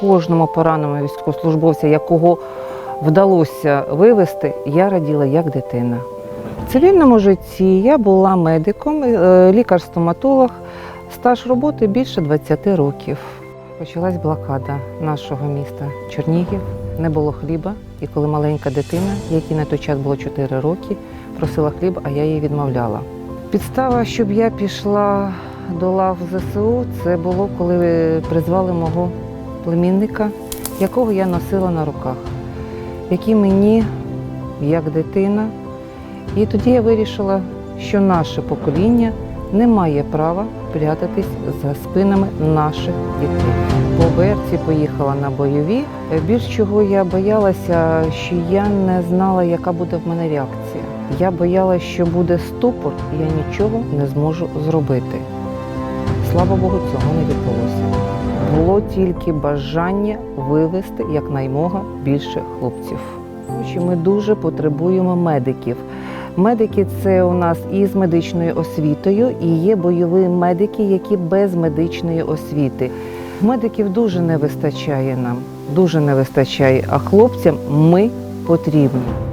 кожному пораненому військовослужбовця, якого вдалося вивезти, я раділа як дитина. В цивільному житті я була медиком, е, лікар-стоматолог, стаж роботи більше 20 років. Почалась блокада нашого міста Чернігів. Не було хліба, і коли маленька дитина, якій на той час було 4 роки, просила хліб, а я їй відмовляла. Підстава, щоб я пішла до лав ЗСУ, це було, коли призвали мого племінника, якого я носила на руках, який мені, як дитина, і тоді я вирішила, що наше покоління не має права прятатись за спинами наших дітей. По БРці поїхала на бойові. Більш чого я боялася, що я не знала, яка буде в мене реакція. Я боялася, що буде ступор, і я нічого не зможу зробити. Слава Богу, цього не відбулося. Було тільки бажання вивезти якнаймога більше хлопців. Ми дуже потребуємо медиків. Медики це у нас і з медичною освітою, і є бойові медики, які без медичної освіти. Медиків дуже не вистачає нам, дуже не вистачає. А хлопцям ми потрібні.